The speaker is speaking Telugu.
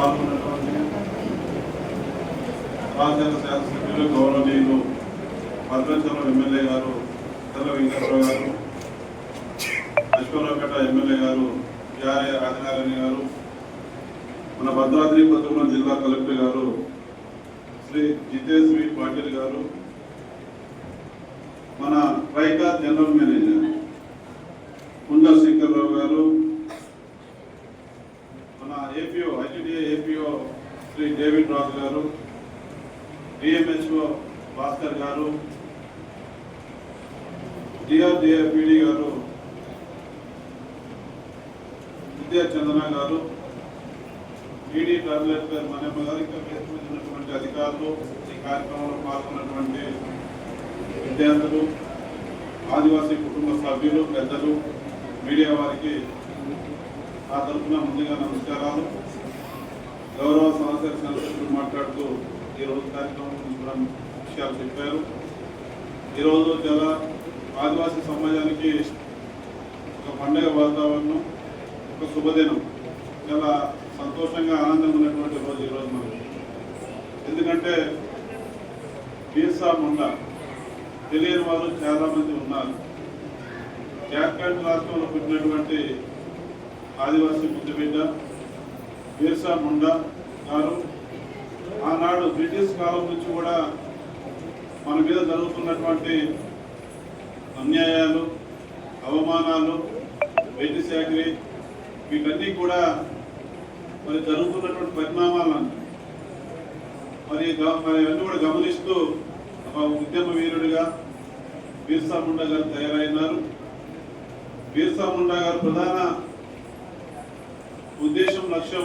పాల్గొన్నటువంటి రాజ్యాంగ శాసనసభ్యులు గౌరవనీయులు భద్రాచలం ఎమ్మెల్యే గారు తెల్ల వెంకటరావు గారు అశ్వరావుపేట ఎమ్మెల్యే గారు యారే ఆదినారాయణ గారు మన భద్రాద్రి కొత్తగూడెం జిల్లా కలెక్టర్ గారు శ్రీ జితేశ్వరి పాటిల్ గారు మన ట్రైకా జనరల్ మేనేజర్ కుందా శంకర్రావు గారు మన APO ITDA APO Sri David Raju garu DMHO Bhaskar గారు డిఆర్డిఏ పీడి గారు విద్యా చందన గారు ఈడీ టాబ్లెట్ మనమ్మ గారు ఇంకా ఉన్నటువంటి అధికారులు ఈ కార్యక్రమంలో పాల్గొన్నటువంటి విద్యార్థులు ఆదివాసీ కుటుంబ సభ్యులు పెద్దలు మీడియా వారికి ఆ తరఫున ముందుగా నమస్కారాలు. గౌరవ సమాచార సంస్థలు మాట్లాడుతూ ఈ రోజు కార్యక్రమం కూడా విషయాలు చెప్పారు. ఈరోజు చాలా ఆదివాసీ సమాజానికి ఒక పండగ వాతావరణం ఒక శుభదినం. చాలా సంతోషంగా ఆనందంగా ఉన్నటువంటి రోజు ఈరోజు మనకి ఎందుకంటే బీర్సా ముండా తెలియని వారు చాలామంది ఉన్నారు. జార్ఖండ్ రాష్ట్రంలో పుట్టినటువంటి ఆదివాసీ ముద్దుబిడ్డ బీర్సా ముండా గారు ఆనాడు బ్రిటిష్ కాలం నుంచి కూడా మన మీద జరుగుతున్నటువంటి అన్యాయాలు అవమానాలు వైద్య చాకరీ వీటన్నీ కూడా మరి జరుగుతున్నటువంటి పరిణామాలను మరి గ- మరి అన్నీ కూడా గమనిస్తూ ఒక ఉద్యమ వీరుడిగా బీర్సా ముండా గారు తయారైనారు. బీర్సా ముండా గారు ప్రధాన ఉద్దేశం లక్ష్యం